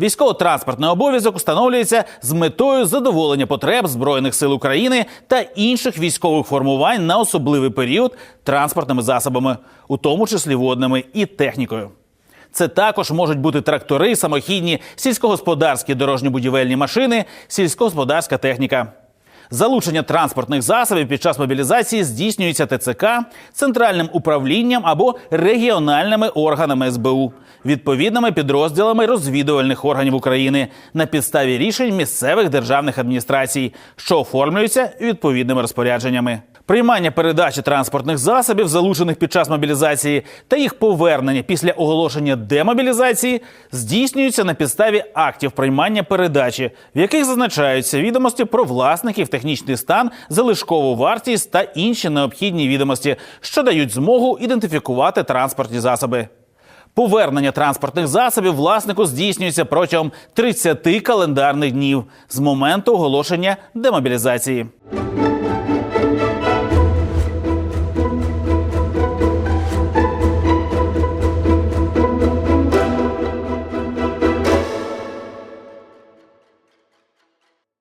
Військово-транспортний обов'язок установлюється з метою задоволення потреб збройних сил України та інших військових формувань на особливий період транспортними засобами, у тому числі водними і технікою. Це також можуть бути трактори, самохідні, сільськогосподарські дорожньо-будівельні машини, сільськогосподарська техніка. Залучення транспортних засобів під час мобілізації здійснюється ТЦК, центральним управлінням або регіональними органами СБУ, відповідними підрозділами розвідувальних органів України на підставі рішень місцевих державних адміністрацій, що оформлюються відповідними розпорядженнями. Приймання передачі транспортних засобів, залучених під час мобілізації, та їх повернення після оголошення демобілізації здійснюються на підставі актів приймання передачі, в яких зазначаються відомості про власників, технічний стан, залишкову вартість та інші необхідні відомості, що дають змогу ідентифікувати транспортні засоби. Повернення транспортних засобів власнику здійснюється протягом 30 календарних днів з моменту оголошення демобілізації.